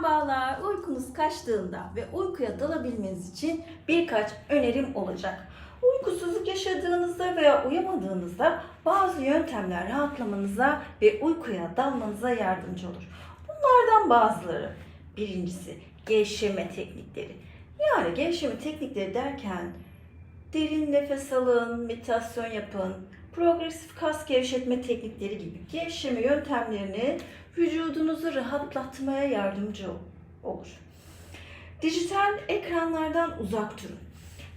Merhabalar. Uykunuz kaçtığında ve uykuya dalabilmeniz için birkaç önerim olacak. Uykusuzluk yaşadığınızda veya uyamadığınızda bazı yöntemler rahatlamanıza ve uykuya dalmanıza yardımcı olur. Bunlardan bazıları. Birincisi gevşeme teknikleri. Yani gevşeme teknikleri derken derin nefes alın, meditasyon yapın, progresif kas gevşetme teknikleri gibi gevşeme yöntemlerini vücudunuzu rahatlatmaya yardımcı olur. Dijital ekranlardan uzak durun.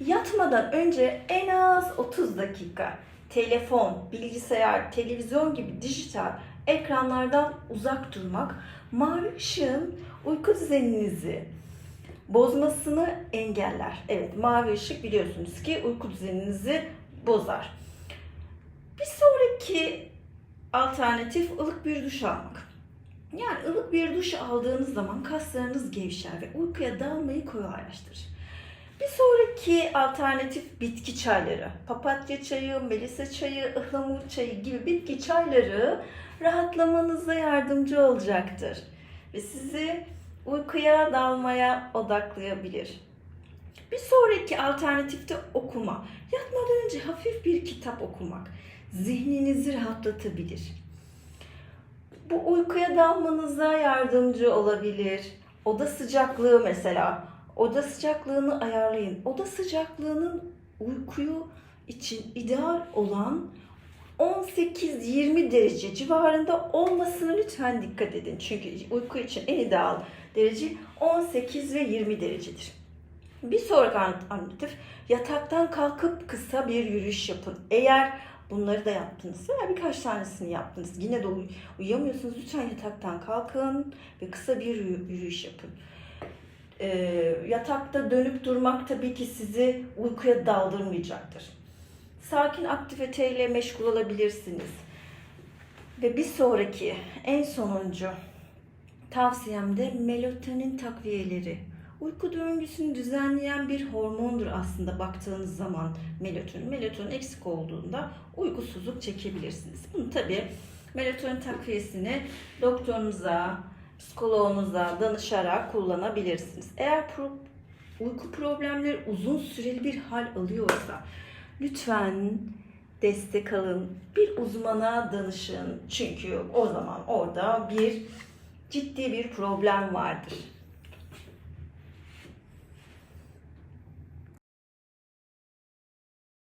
Yatmadan önce en az 30 dakika telefon, bilgisayar, televizyon gibi dijital ekranlardan uzak durmak mavi ışığın uyku düzeninizi bozmasını engeller. Evet mavi ışık biliyorsunuz ki uyku düzeninizi bozar. Sonraki alternatif ılık bir duş almak. Yani ılık bir duş aldığınız zaman kaslarınız gevşer ve uykuya dalmayı kolaylaştırır. Bir sonraki alternatif bitki çayları. Papatya çayı, melisa çayı, ıhlamur çayı gibi bitki çayları rahatlamanıza yardımcı olacaktır. Ve sizi uykuya dalmaya odaklayabilir. Bir sonraki alternatifte okuma. Yatmadan önce hafif bir kitap okumak zihninizi rahatlatabilir. Bu uykuya dalmanıza yardımcı olabilir. Oda sıcaklığı mesela. Oda sıcaklığını ayarlayın. Oda sıcaklığının uykuyu için ideal olan 18-20 derece civarında olmasına lütfen dikkat edin. Çünkü uyku için en ideal derece 18 ve 20 derecedir. Bir sonraki alternatif yataktan kalkıp kısa bir yürüyüş yapın. Eğer bunları da yaptınız veya birkaç tanesini yaptınız yine de uy- uyuyamıyorsunuz lütfen yataktan kalkın ve kısa bir yürü- yürüyüş yapın. Ee, yatakta dönüp durmak tabii ki sizi uykuya daldırmayacaktır. Sakin aktiviteyle meşgul olabilirsiniz. Ve bir sonraki en sonuncu tavsiyem de melatonin takviyeleri. Uyku döngüsünü düzenleyen bir hormondur aslında baktığınız zaman melatonin. Melatonin eksik olduğunda uykusuzluk çekebilirsiniz. Bunu tabi melatonin takviyesini doktorunuza, psikoloğunuza danışarak kullanabilirsiniz. Eğer pro- uyku problemleri uzun süreli bir hal alıyorsa lütfen destek alın. Bir uzmana danışın. Çünkü o zaman orada bir ciddi bir problem vardır.